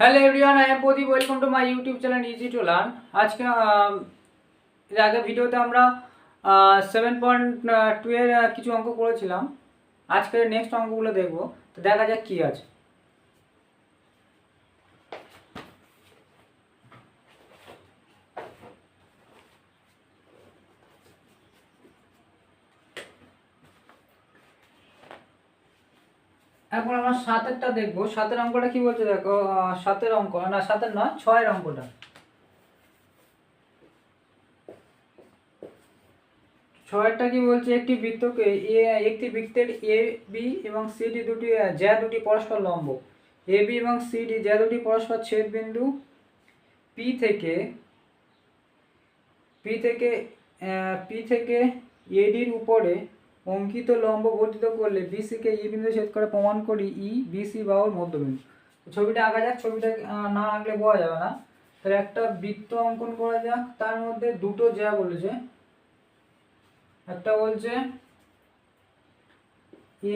Hello everyone I am Pradeep welcome to my YouTube channel easy to learn আজকে এর আগে ভিডিওতে আমরা সেভেন পয়েন্ট টু এর কিছু অঙ্ক করেছিলাম। আজকের নেক্সট অঙ্কগুলো দেখব। তো দেখা যাক কী আছে। এখন আমরা সাতেরটা দেখব। সাতের অঙ্কটা কি বলছে দেখো? সাতের অঙ্ক। না, সাতের নয়, ছয়ের অঙ্কটা। ছয়টা কি বলছে? একটি বৃত্তকে এ, একটি বৃত্তের এ, বি এবং সি, ডি দুটি জ্যা দুটি পরস্পর লম্ব। এ, বি এবং সি, ডি জ্যা দুটি পরস্পর ছেদ বিন্দু পি থেকে পি থেকে পি থেকে এডির উপরে অঙ্কিত লম্ব বর্ধিত করলে বিসিকে ই বিন্দু ছেদ করে প্রমাণ করি ই বিসি বাহুর মধ্যবিন্দু। ছবিটা আঁকা যাক, ছবিটা না আঁকলে বোঝা যাবে না। তাহলে একটা বৃত্ত অঙ্কন করা যাক। তার মধ্যে দুটো যা বলেছে। একটা বলছে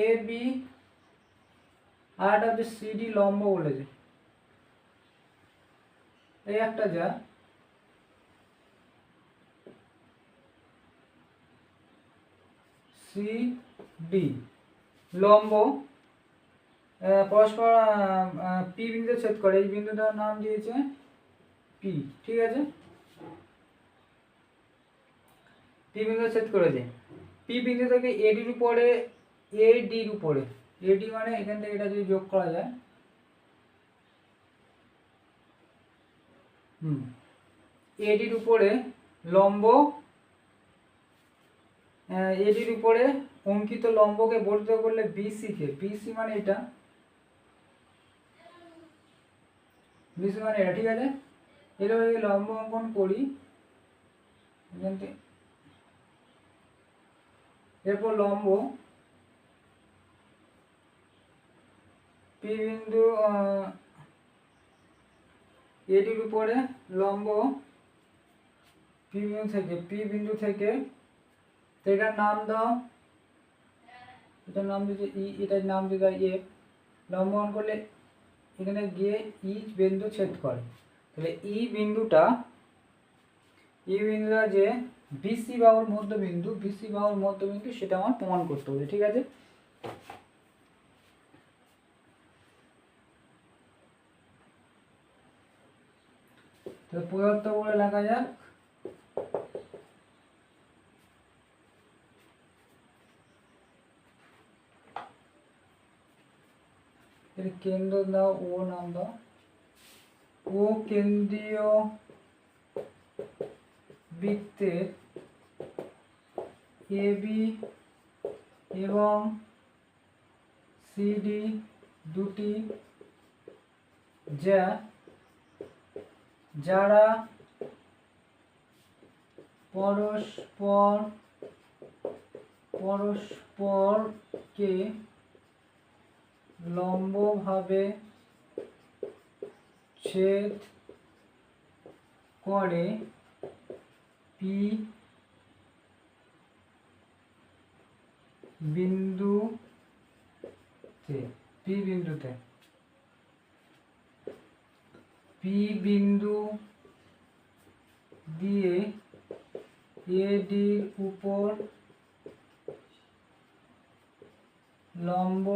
এ বি আর একটা হচ্ছে সিডি লম্ব বলেছে। এই একটা যা। C D. লম্ব। পরস্পর পি বিন্দু ছেদ করে। এই বিন্দুটার নাম দিয়েছে? পি। ঠিক আছে? পি বিন্দু ছেদ করেছে পি বিন্দু থেকে এডির উপরে, এ ডির উপরে। এডি মানে এখান থেকে এটা যদি যোগ করা যায়। হুম। এডির উপরে লম্ব এডির উপরে অঙ্কিত লম্বকে বর্ধিত করলে বিসি কে বিসি মানে এটা। বিসি মানে এটা, ঠিক আছে? যদি লম্ব অঙ্কন করি এরপর লম্ব পি বিন্দু এটির উপরে লম্ব পি বিন্দু থেকে পি বিন্দু থেকে তো এটার নাম দাও। এটার নাম দিচ্ছে ই, এটার নাম দিতে এ। লম্ব অঙ্কন করলে এখানে গিয়ে ই বিন্দু ছেদ করে। তাহলে ই বিন্দুটা ই বিন্দুটা যে বিসি বাহুর মধ্যবিন্দু, বিসি বাহুর মধ্যবিন্দু সেটা আমার প্রমাণ করতে হবে, ঠিক আছে? তাহলে পদার্থ বলে লেখা যাক। এর কেন্দ্র দাও ও নাম দাও ও কেন্দ্রীয় বৃত্তের এ বি এবং সিডি দুটি যা যারা পরস্পর পরস্পরকে লম্বভাবে ছেদ করে পি বিন্দুতে পি বিন্দুতে পি বিন্দু দিয়ে এডির উপর লম্ব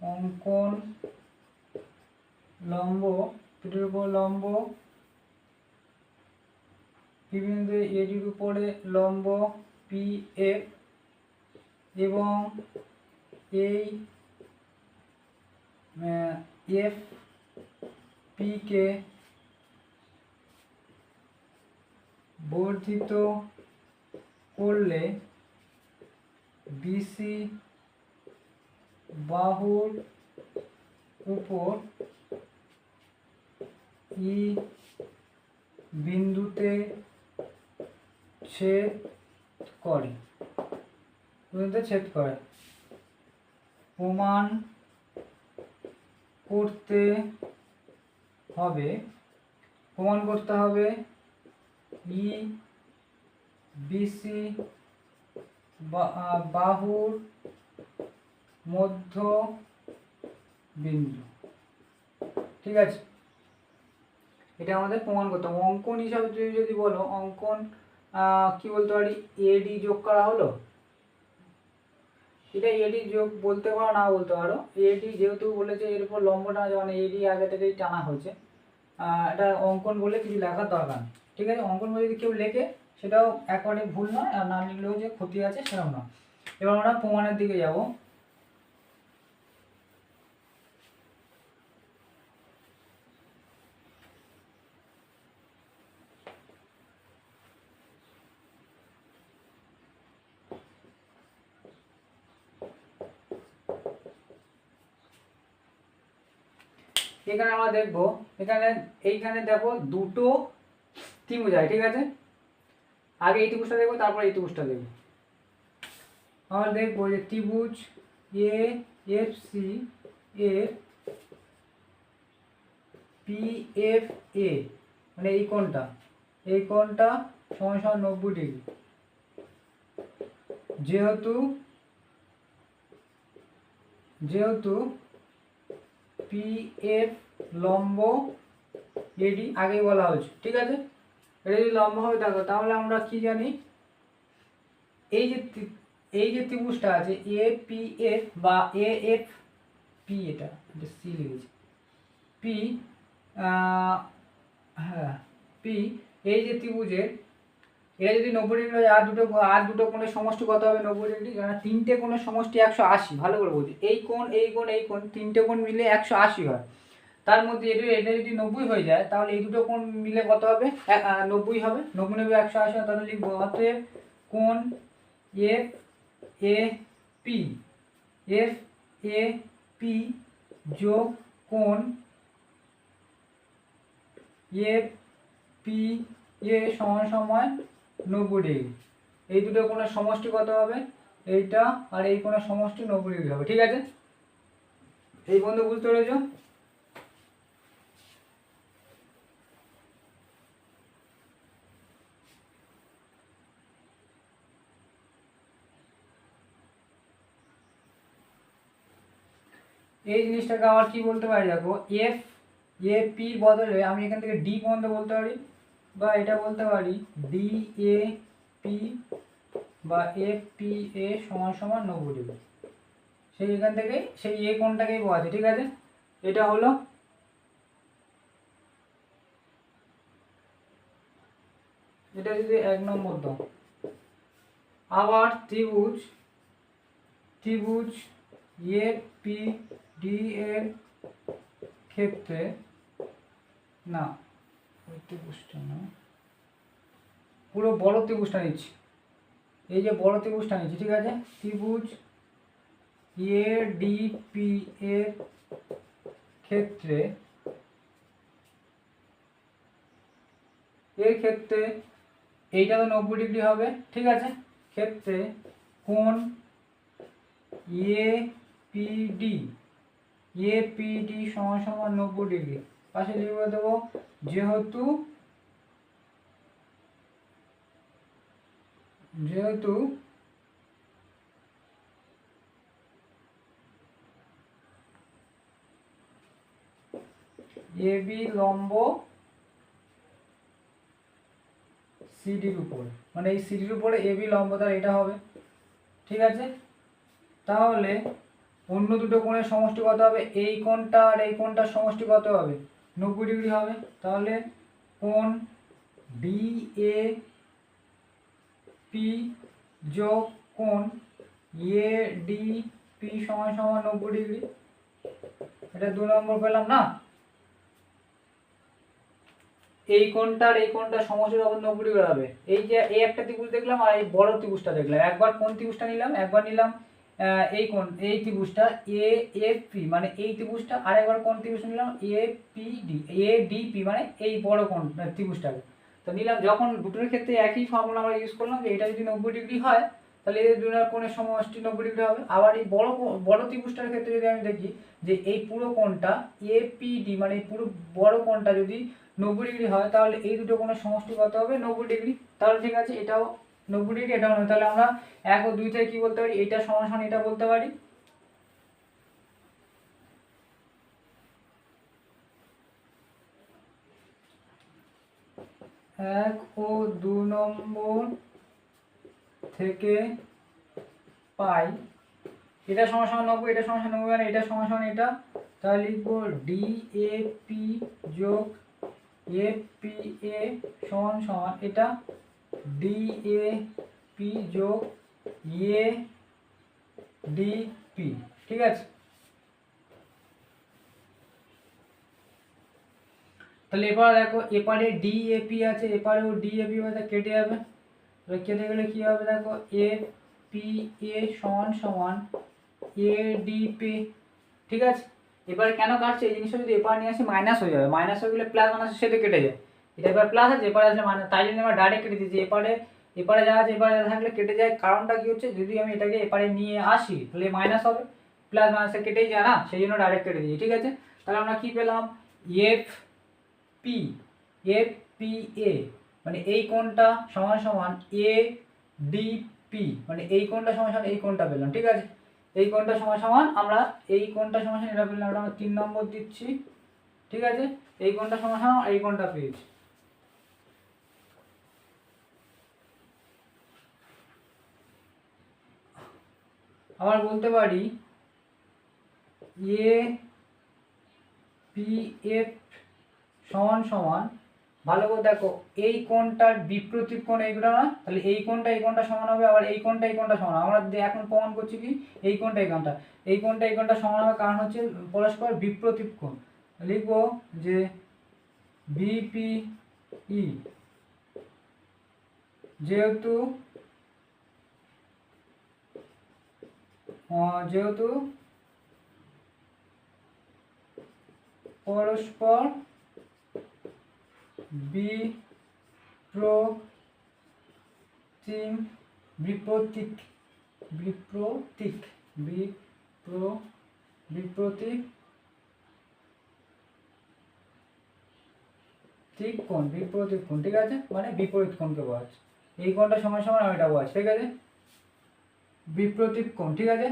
অঙ্কন লম্ব, পিঠের উপর লম্ব বিন্দু এডির উপরে লম্ব পি এফ এবং এই এফ পিকে বর্ধিত করলে বিসি বাহুর উপর ই বিন্দুতে ছেদ করে? বিন্দুতে ছেদ করে। প্রমাণ করতে হবে। প্রমাণ করতে হবে ই বিসি বাহুর মধ্য বিন্দু ঠিক আছে? এটা আমাদের প্রমাণ করতে অঙ্কন হিসাবে তুমি যদি বলো, অঙ্কন কি বলতে পারি? এডি যোগ করা হলো? এটা এডি যোগ বলতে পারো, না বলতে পারো? এডি যেহেতু বলেছে, এর উপর লম্ব টানা যাবে মানে এডি আগে থেকেই টানা হয়েছে। এটা অঙ্কন বলে কিছু লেখার দরকার ঠিক আছে? অঙ্কন বলে যদি কেউ লেখে, সেটাও একেবারে ভুল নয়, আর না লিখলেও যে ক্ষতি আছে সেরকম না এবার আমরা প্রমাণের দিকে যাব। এখানে আমরা দেখব, এখানে, এইখানে দেখো দুটো ত্রিভুজ হয় ঠিক আছে? আগে এই ত্রিভুজটা দেখব, তারপর এই ত্রিভুজটা দেখব। আমরা দেখব যে ত্রিভুজ এ এফ সি এর পি এফ এ মানে এই কোণটা। এই কোণটা সমান নব্বই ডিগ্রি। যেহেতু যেহেতু পি এফ লম্ব এডি আগেই বলা হয়েছে, ঠিক আছে? এটা যদি লম্ব হবে দেখো তাহলে আমরা কি জানি? এই যে এই যে ত্রিভুজটা আছে এ পি এফ বা এ এফ পি এটা এটা সি লিখেছি। পি হ্যাঁ পি এই যে ত্রিভুজের এটা যদি নব্বই ডিগ্রি আর দুটো আর দুটো কোণের সমষ্টি কত হবে? নব্বই ডিগ্রি। কারণ তিনটে কোণের সমষ্টি একশো আশি। ভালো করে বলছি। এই কোণ এই কোণ এই কোণ, তিনটে কোণ মিলে একশো আশি হয়। তার মধ্যে এটা এটা যদি নব্বই হয়ে যায়, তাহলে এই দুটো কোণ মিলে কত হবে? নব্বই হবে। নব্বই নব্বই, একশো আশি হয়। তাহলে লিখব অতএব কোণ F A P. F A P যোগ কোণ এফ পি এ সমান সমান নব্বই এই দুটো কোণের সমষ্টি কত হবে? এইটা আর এই কোণের সমষ্টি নব্বই হবে, ঠিক আছে? এই বন্ধু বুঝতে পেরেছ? এই জিনিসটাকে আবার কি বলতে পারি? দেখো এফ এ পির বদলে আমি এখান থেকে ডি পর্যন্ত বলতে পারি। বা এটা বলতে পারি ডি এ পি বা এফ পি এ সমান সমান নব্বই ডিগ্রি। সেই এখান থেকে সেই এ কোনটাকেই পাওয়া আছে ঠিক আছে? এটা হলো এটা যদি এক নম্বর দাও। আবার ত্রিভুজ ত্রিভুজ এ পি ডি এর ক্ষেত্রে, না পুরো বড় ত্রিভুজটা নিচ্ছি। এই যে বড় ত্রিভুজটা নিচ্ছি, ঠিক আছে? ত্রিভুজ এ ডি পি এর ক্ষেত্রে এর ক্ষেত্রে এইটা তো নব্বই ডিগ্রি হবে, ঠিক আছে? ক্ষেত্রে কোন এ পি ডি এ সমান সমান নব্বই ডিগ্রি। পাশে লিখে দেবো, যেহেতু যেহেতু এ বি লম্ব সিডির উপর মানে এই সিডির উপরে এ বি লম্ব তার এটা হবে, ঠিক আছে? তাহলে অন্য দুটো কোণের সমষ্টি কত হবে? এই কোণটা আর এই কোণটার সমষ্টি কত হবে? নব্বই ডিগ্রি হবে। তাহলে কোণ বি এ পি যোগ কোণ এ ডি পি সমান সমান নব্বই ডিগ্রি। এটা দু নম্বর পেলাম না? এই কোণটার এই কোণটার সমষ্টি আবার নব্বই ডিগ্রি হবে। এই যে, এই একটা ত্রিভুজ দেখলাম আর এই বড় ত্রিভুজটা দেখলাম। একবার কোন ত্রিভুজটা নিলাম? একবার নিলাম এই কোন, এই ত্রিভুজটা এ এফ পি মানে এই ত্রিভুজটা আর একবার কোন ত্রিভুজ নিলাম? A P D A D P মানে এই বড় কোন ত্রিভুজটাকে। তো নিলাম, যখন দুটোর ক্ষেত্রে একই ফর্মুলা আমরা ইউজ করলাম যে এটা যদি নব্বই ডিগ্রি হয়, তাহলে এদের দুটার কোণের সমষ্টি নব্বই ডিগ্রি হবে। আবার এই বড় বড় ত্রিভুজটার ক্ষেত্রে যদি আমি দেখি যে এই পুরো কোণটা এ পি ডি মানে এই পুরো বড় কোণটা যদি নব্বই ডিগ্রি হয়, তাহলে এই দুটো কোণের সমষ্টি কত হবে? নব্বই ডিগ্রি। তাহলে ঠিক আছে, এটাও নব্বই ডিগ্রি এটাও নয় তাহলে আমরা এক ও দুই থেকে কী বলতে পারি? এটা সমান এটা বলতে পারি? এক ও দু নম্বর থেকে পাই। এটা সমান নব্বই, এটা সমান নব্বই আর এটা সমান এটা। তাহলে লিখব ডি এ পি যোগ এ পি এ সমান সমান এটা ডি এ পি যোগ এ ডি পি ঠিক আছে? তাহলে এবার দেখো, এপারে ডিএপি আছে, এপারেও ডিএপি আছে, কেটে যাবে। কেটে গেলে কী হবে দেখো এ পি এ সমান সমান এ ডিপি ঠিক আছে? এবারে কেন কাটছে? এই জিনিসটা যদি এপার নিয়ে আসি মাইনাস হয়ে যাবে। মাইনাস হয়ে গেলে প্লাস মাইনাস সেটা কেটে যায়। এটা এবার প্লাস আছে, এপারে আছে মাইনাস তাই জন্য আমরা ডাইরেক্ট কেটে দিচ্ছি এপারে এপারে যা আছে, এপারে থাকলে কেটে যায়। কারণটা কি হচ্ছে? যদি আমি এটাকে এপারে নিয়ে আসি, তাহলে মাইনাস হবে। প্লাস মাইনাসে কেটেই যায় না, সেই জন্য ডাইরেক্ট কেটে দিই ঠিক আছে? তাহলে আমরা কি পেলাম? F P F P A মানে এই কোণটা সমান সমান এ ডি পি মানে এই কোণটা সমান সমান এই কোণটা পেলাম, ঠিক আছে? এই কোণটা সমান সমান আমরা, এই কোণটা সমান সমান এটা পেলাম, আমরা তিন নম্বর দিচ্ছি, ঠিক আছে? এই কোণটা সমান সমান এই কোণটা পেয়েছি। আবার বলতে পারি এ পি এফ সমান সমান, ভালো করে দেখো, এই কোণটার বিপ্রতীপ কোণ এইগুলো না, তাহলে এই কোণটা এই কোণটা সমান হবে, আবার এই কোণটা এই কোণটা সমান আমরা এখন প্রমাণ করছি কি, এই কোণটা এই কোণটা। এই কোণটা এই কোণটা সমান হবে কারণ হচ্ছে পরস্পর বিপ্রতীপ কোণ। লিখব যে বিপিই যেহেতু যেহেতু পরস্পর বিপ্রতিম, বিপ্রতীক বিপ্রতীক, বিপ্র, বিপ্রতীক ঠিক কোণ বিপরীত কোণ, ঠিক আছে? মানে বিপরীত কোণকে বোঝাচ্ছে এই কোণটা সমান সমান আর এটা বোঝাচ্ছে ঠিক আছে? বিপ্রতীপ কোণ, ঠিক আছে?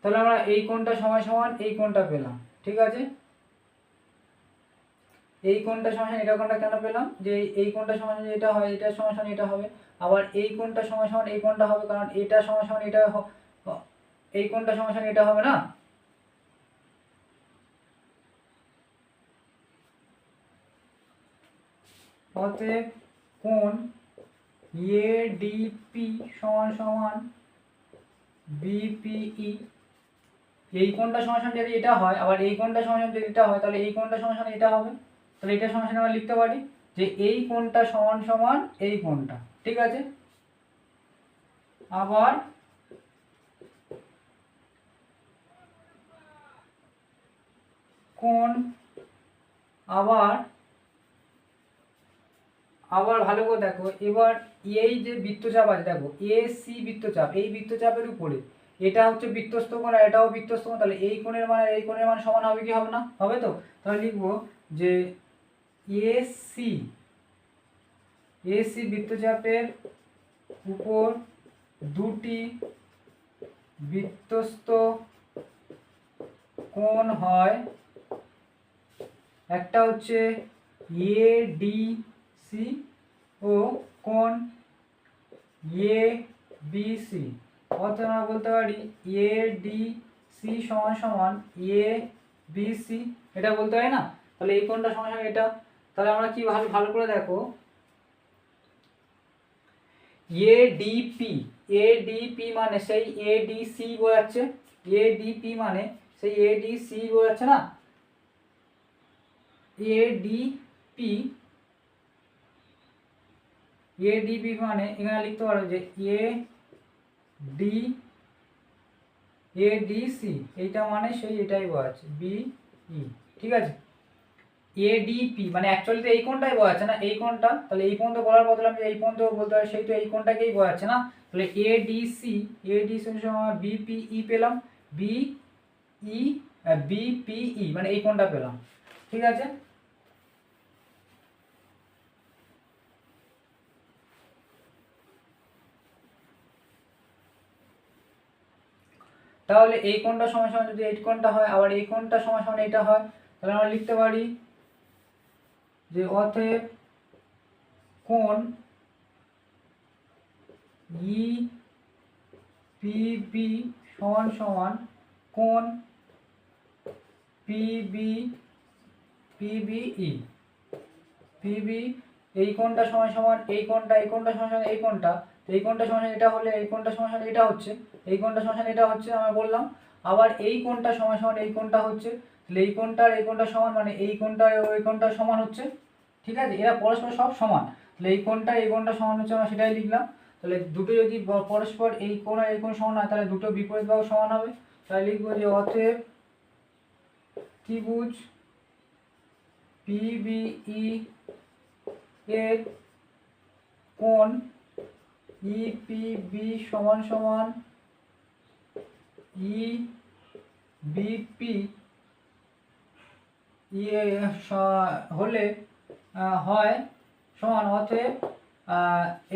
তাহলে আমরা এই কোণটা সমান সমান এই কোণটা পেলাম, ঠিক আছে? এই কোণটা সমান এটা কোণটা কেন পেলাম? যে এই কোণটা সমান এটা হয়, এটা সমান সমান এটা হবে। আবার এই কোণটা সমান সমান এই কোণটা হবে কারণ এটা সমান সমান এটা এই কোণটা সমান সমান এটা হবে না? অতএব কোণ এডিপি সমান সমান বিপিই এই কোণটা সমান যদি এটা হয়, আবার এই কোণটা সমান যদি এটা হয়, তাহলে এই কোণটা সমান এটা হবে। তাহলে এটা সমান আমরা লিখতে পারি যে এই কোণটা সমান সমান এই কোণটা, ঠিক আছে? আবার কোণ, আবার আবার ভালো করে দেখো, এবার এই যে বৃত্তচাপ আছে, দেখো এ সি বৃত্তচাপ, এই বৃত্তচাপের উপরে, এটা হচ্ছে বৃত্তস্থ কোণ আর এটাও বৃত্তস্থ কোণ তাহলে এই কোণের মান আর এই কোণের মান সমান হবে কি হবে না? হবে তো? তাহলে লিখব যে এ সি এ সি বৃত্তচাপের উপর দুটি বৃত্তস্থ কোণ হয়। একটা হচ্ছে এ ডি সি ও কোণ এ বি সি অর্থাৎ আমরা বলতে পারি এ ডি সি সমান সমান এ বি সি এটা বলতে হয় না? তাহলে এই কোণটা সমান সমান এটা। তাহলে আমরা কি ভালো ভালো করে দেখো। এ ডিপি এ ডিপি মানে সেই এ ডি সি বোঝাচ্ছে। এ ডিপি মানে সেই এ ডি সি বোঝাচ্ছে না? এ ডিপি এ ডিপি মানে এখানে লিখতে পারো যে A D A D C এইটা মানে সেই এটাই বোঝাচ্ছে বি ই ঠিক আছে? এডিপি মানে অ্যাকচুয়ালি তো এই কোণটাই বোঝাচ্ছে না, এই কোণটা, তাহলে এই পর্যন্ত বলার বদলে আমি এই পর্যন্ত বলতে পারি, সেই তো এই কোণটাকেই বোঝাচ্ছে না? তাহলে এডিসি এডিসি সময় বিপিই পেলাম বি ই বিপিই মানে এই কোণটা পেলাম, ঠিক আছে? তাহলে এই কোণটা সমান সমান যদি এই কোণটা হয়, আবার এই কোণটা সমান সমান এইটা হয়, তাহলে আমরা লিখতে পারি যে অতএব কোণ ই পিবি সমান সমান কোণ পিবি পিবিই পিবি এই কোণটা সমান সমান, এই কোণটা এই কোণটা সমান সমান, এই কোণটা। তো এই কোণটা সমান সমান এটা হলে এই কোণটা সমান সমান এটা হচ্ছে, এই কোণটা সমান সমান এটা হচ্ছে আমরা বললাম। আবার এই কোণটা সমান সমান এই কোণটা হচ্ছে, তাহলে এই কোণটার এই কোণটা সমান মানে এই কোণটার ওই কোণটা সমান হচ্ছে, ঠিক আছে? এরা পরস্পর সব সমান। তাহলে এই কোণটা এই কোণটা সমান হচ্ছে আমরা সেটাই লিখলাম। তাহলে দুটো যদি পরস্পর এই আর এই কোণ সমান হয়, তাহলে দুটো বিপরীত বাহু সমান হবে। তাহলে লিখব যে অতএব ত্রিভুজ পিবিই এর কোণ ইপিবি সমান সমান ই বিপি ইয়ে হলে হয় সমান, অতএব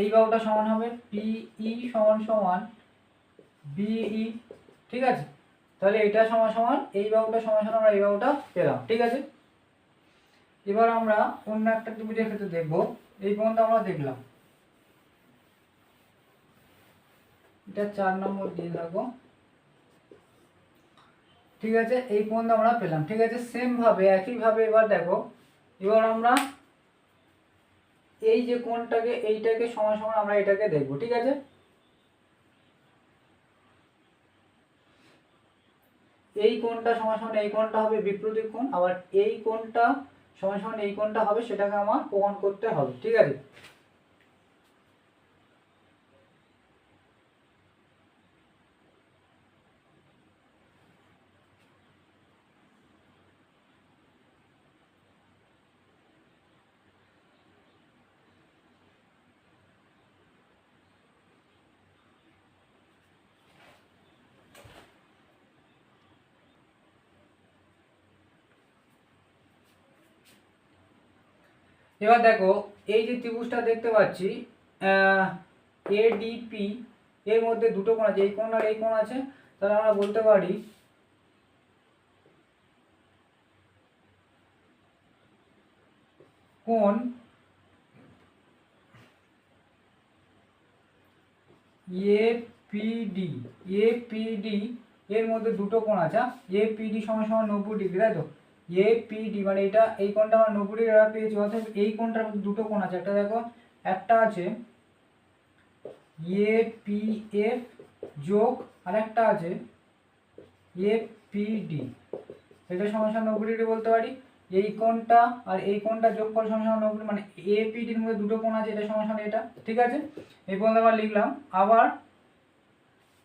এই বাহুটা সমান হবে পিই সমান সমান বিই ঠিক আছে? তাহলে এটা সমান সমান, এই বাহুটা সমান সমান, আমরা এই বাহুটা পেলাম, ঠিক আছে? এবার আমরা অন্য একটা ত্রিভুজের ক্ষেত্রে দেখব, এই পর্যন্ত আমরা দেখলাম। এটা চার নম্বর দিয়ে থাকো ঠিক আছে, এই পর্যন্ত আমরা পেলাম। ঠিক আছে সেম ভাবে, একই ভাবে এবার দেখো, এবার আমরা এই যে কোনটাকে এইটাকে সমান সমান আমরা এটাকে দেখব, ঠিক আছে? এই কোণটা সমান সমান এই কোণটা হবে বিপরীত কোণ, আবার এই কোণটা সমান সমান এই কোণটা হবে, সেটাকে আমার প্রমাণ করতে হবে, ঠিক আছে? এবার দেখো, এই যে ত্রিভুজটা দেখতে পাচ্ছি এডিপি এর মধ্যে দুটো কোণ আছে, এই কোণ আর এই কোণ আছে, তাহলে আমরা বলতে পারি কোণ এপিডি এপিডি এর মধ্যে দুটো কোণ আছে এপিডি সমান সমান নব্বই ডিগ্রি, তাই তো? এপিডি মানে এটা এই কোণটা আমরা নব্বই ডিগ্রি আমরা পেয়েছি অর্থাৎ এই কোণটার মধ্যে দুটো কোণ আছে। একটা দেখো, একটা আছে এপিএফ যোগ, আর একটা আছে এপিডি এটা সমান সমান নব্বই ডিগ্রি বলতে পারি। এই কোণটা আর এই কোণটা যোগফল সমান সমান নব্বই মানে এপিডির মধ্যে দুটো কোণ আছে, এটা সমান এটা। ঠিক আছে? এই পর্যন্ত আবার লিখলাম। আবার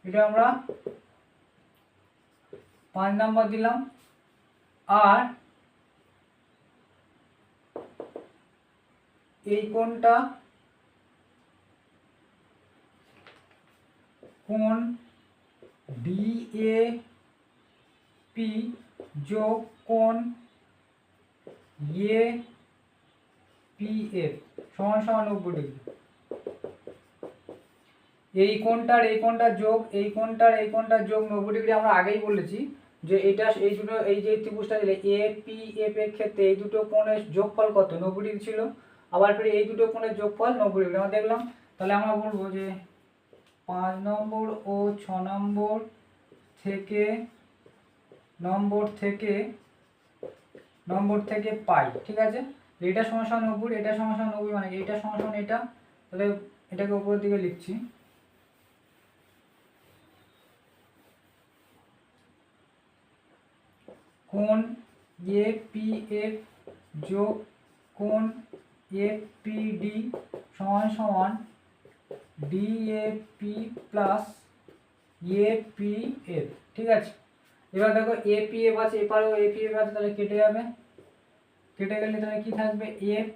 এটা আমরা পাঁচ নাম্বার দিলাম। আর এই কোণটা কোণ ডিএ পি যোগ কোণ এ পি এফ সমান সমান নব্বই ডিগ্রি। এই কোণটার এই কোণটার যোগ, এই কোণটার এই কোণটার যোগ নব্বই ডিগ্রি আমরা আগেই বলেছি। যে এটা, এই দুটো, এই যে ত্রিভুজটা দিলে এ, পি, এফ এর ক্ষেত্রে এই দুটো কোণের যোগফল কত? নব্বই ডিগ্রি ছিল। আবার ফিরে এই দুটো কোণের যোগফল নব্বই ডিগ্রি আমরা দেখলাম, তাহলে আমরা বলব যে পাঁচ নম্বর ও ছ নম্বর থেকে নম্বর থেকে নম্বর থেকে পাই, ঠিক আছে? এটা সমস্যা নব্বই, এটা সমস্যা নব্বই মানে এটা সমস্যা এটা, তাহলে এটাকে উপরের দিকে লিখছি। কোণ এ পি এফ যোগ কোণ এ পি ডি সমান সমান D A P plus A P F ঠিক আছে? এবার দেখো এ পি এফ আছে, এপারেও এ পি এফ আছে, তাহলে কেটে যাবে। কেটে গেলে তাহলে কি থাকবে? এফ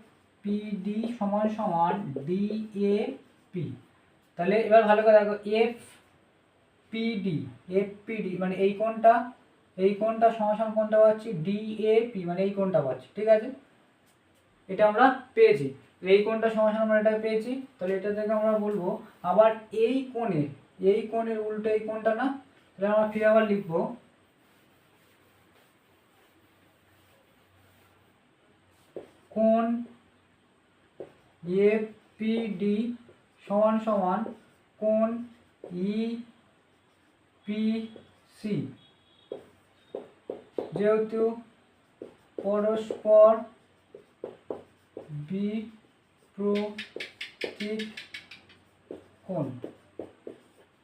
পি ডি সমান সমান ডি এ পি তাহলে এবার ভালো করে দেখো এফ পিডি পিডি মানে এই কোণটা এই কোনটা কোণটা সমান সমান কোণটা পাচ্ছি পি মানে এই কোণটা পাচ্ছি, ঠিক আছে? এটা আমরা পেয়েছি। এই কোণটা সমান সমান আমরা এটা পেয়েছি। তাহলে এটা থেকে আমরা বলব, আবার এই কোণে, এই কোণের উল্টো এই কোণটা না, তাহলে আমরা ফিরে আবার লিখব। কোণ এ পি ডি সমান সমান কোণ ই পি সি যেহেতু পরস্পর বিপ্রতীক কোণ।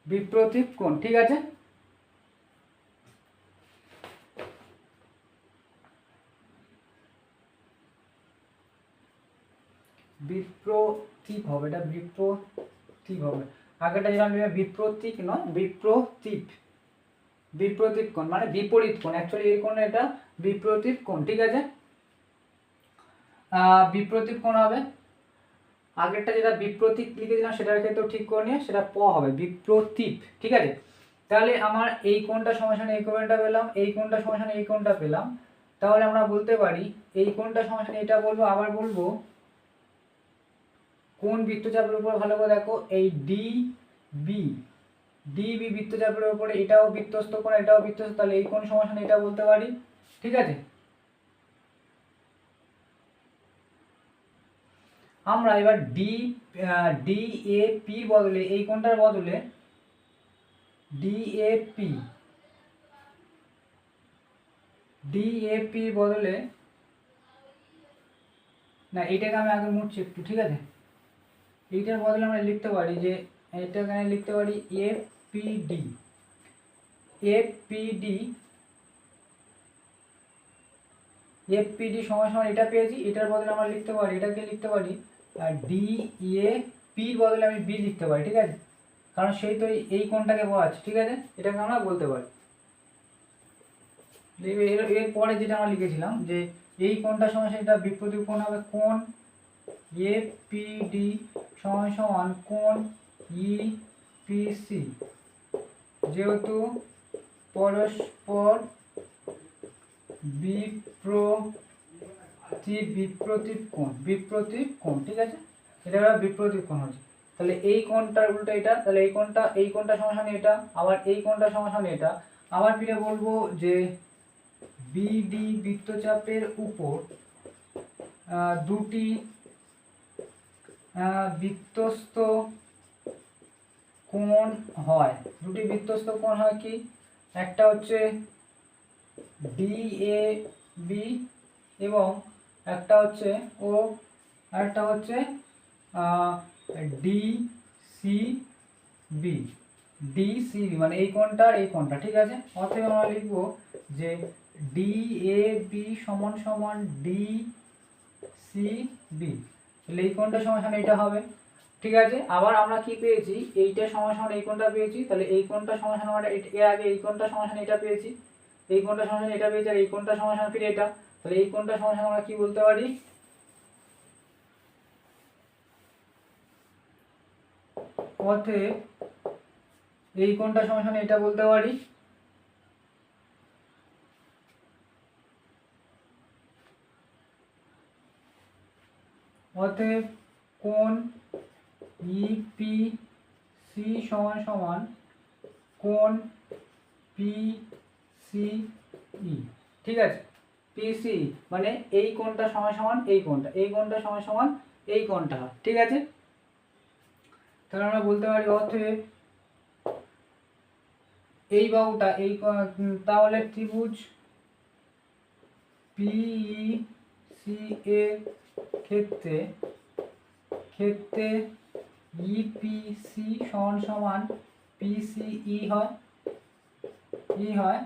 বিপ্রতীক কোণ, ঠিক আছে? বিপ্রতীপ হবে, এটা বিপ্রতীপ হবে। আগেটা লিখবে বিপ্রতীক নয়, বিপ্রতীপ। বিপ্রতীপ কোণ মানে বিপরীত কোণ। অ্যাকচুয়ালি এই কোণ এটা বিপ্রতীপ কোণ ঠিক আছে? আহ, বিপ্রতীপ কোণ হবে। আগেরটা যেটা বিপ্রতীক লিখেছিলাম সেটার ক্ষেত্রেও ঠিক করে নিয়ে সেটা প হবে বিপ্রতীপ ঠিক আছে? তাহলে আমার এই কোণটা সমাসানে এই কোণটা পেলাম এই কোণটা সমাসানে এই কোণটা পেলাম। তাহলে আমরা বলতে পারি এই কোণটা সমাসানে এটা বলব আবার বলব। কোন বৃত্তচাপের উপর ভালো করে দেখো এই ডি বি ডিবি বৃত্তচাপের উপরে এটাও বৃত্তস্ত কোণ, এটাও বৃত্তস্ত তাহলে এই কোণ সমাসানে এটা বলতে পারি, ঠিক আছে? আমরা এবার ডি ডি এ পি বদলে, এই কোণটার বদলে D A P D A P বদলে, না এটাকে আমি আগে মুছছি একটু, ঠিক আছে? এইটার বদলে আমরা লিখতে পারি যে এটা এখানে লিখতে পারি F P D F P D F P D সমান সমান এটা পেয়েছি, এটার বদলে আমরা লিখতে পারি, এটাকে লিখতে পারি আর ডি এ পির বদলে আমি বি লিখতে পারি, ঠিক আছে? কারণ সেই তো এই- কোণটাকে বোঝাচ্ছে ঠিক আছে? এটাকে আমরা বলতে পারি। এর এরপরে যেটা আমরা লিখেছিলাম, যে এই কোণটা সমান এটা বিপ্রতীপ কোণ হবে কোণ এ সমান সমান কোণ ই পি সি যেহেতু পরস্পর বিপ্রতীপ বিপ্রতীপ কোণ বিপ্রতীপ কোণ ঠিক আছে? এটা বিপ্রতীপ কোণ হচ্ছে। তাহলে এই কোণটার উল্টো এটা তাহলে এই কোণটা এই কোণটা এটা আবার এই কোণটা সমান এটা। আবার ফিরে বলব যে বিডি বৃত্তচাপের উপর দুটি আহ, বৃত্তস্ত কোণ হয়, দুটি বৃত্তস্ত কোণ হয় কি? একটা হচ্ছে ডি এ বি এবং একটা হচ্ছে ও আরেকটা হচ্ছে D C B D C B মানে এই কোণটা আর এই কোণটা, ঠিক আছে? অতএব আমরা লিখব যে ডি এ বি সমান সমান ডি সি বি তাহলে এই কোণটা সমান সমান এটা হবে। ঠিক আছে? আবার আমরা কি পেয়েছি? এইটা সমান এই কোণটা পেয়েছি, তাহলে এই কোণটা সমান আমরা এর আগে এই কোণটা সমান এটা পেয়েছি, এই কোণটা সমান এটা পেয়েছি, আর এই কোণটা সমান সমান ফিরে এটা। তাহলে এই কোণটা সমান আমরা কি বলতে পারি? অতএব এই কোণটা সমান এটা বলতে পারি। অতএব কোণ ইপি সি সমান সমান কোণ পি সি ই ঠিক আছে? পিসি মানে এই কোণটা সমান সমান এই কোণটা এই কোণটা সমান সমান এই কোণটা। ঠিক আছে? তাহলে আমরা বলতে পারি অতএব এই বাহুটা এই তাহলে ত্রিভুজ পিই সি এর ক্ষেত্রে ক্ষেত্রে ইপিসি সমান সমান পিসিই হয়। ই হয়।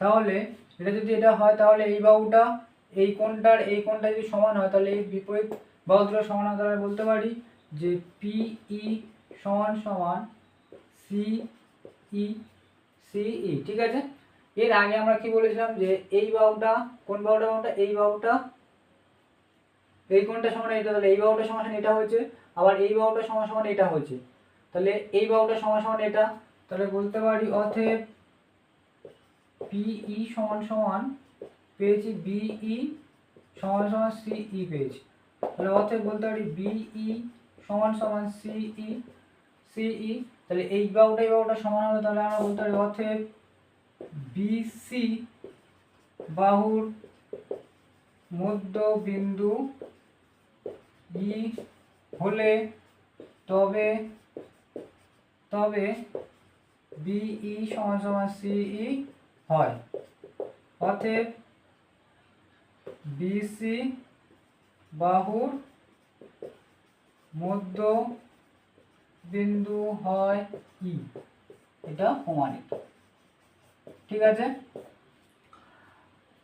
তাহলে এটা যদি এটা হয়, তাহলে এই বাহুটা, এই কোণটার, এই কোণটা যদি সমান হয়, তাহলে এই বিপরীত বাহু সমান হয় বলতে পারি যে পিই সমান সমান সি ই সিই ঠিক আছে? এর আগে আমরা কি বলেছিলাম যে এই বাহুটা, কোন বাহুটা বাহুটা এই বাহুটা। এই কোনটা সমান এটা? তাহলে এই বাহুটা সমান এটা হয়েছে। আবার এই বাহুটা সমান সমান এটা হয়েছে। তাহলে এই বাহুটা সমান সমান এটা। তাহলে বলতে পারি অতএব পিই সমান সমান পেয়েছি বিই সমান সমান সিই পেয়েছি। তাহলে অতএব বলতে পারি বিই সমান সমান সিই সিই তাহলে এই বাহুটা এই বাহুটা সমান হলে, তাহলে আমরা বলতে পারি অতএব বিসি বাহুর মধ্যবিন্দু ই হলে তবে তবে বিই সমান সমান সিই হয়। অতএব বিসি বাহুর মধ্য বিন্দু হয় ই এটা প্রমাণিত। ঠিক আছে?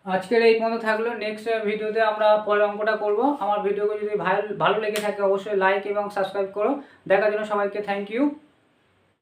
আজকের এই পর্যন্ত থাকল। নেক্সট ভিডিওতে আমরা পরের অঙ্কটা করব। আমার ভিডিওগুলো যদি ভালো ভালো লেগে থাকে, অবশ্যই লাইক এবং সাবস্ক্রাইব করো। দেখার জন্য সবাইকে থ্যাংক ইউ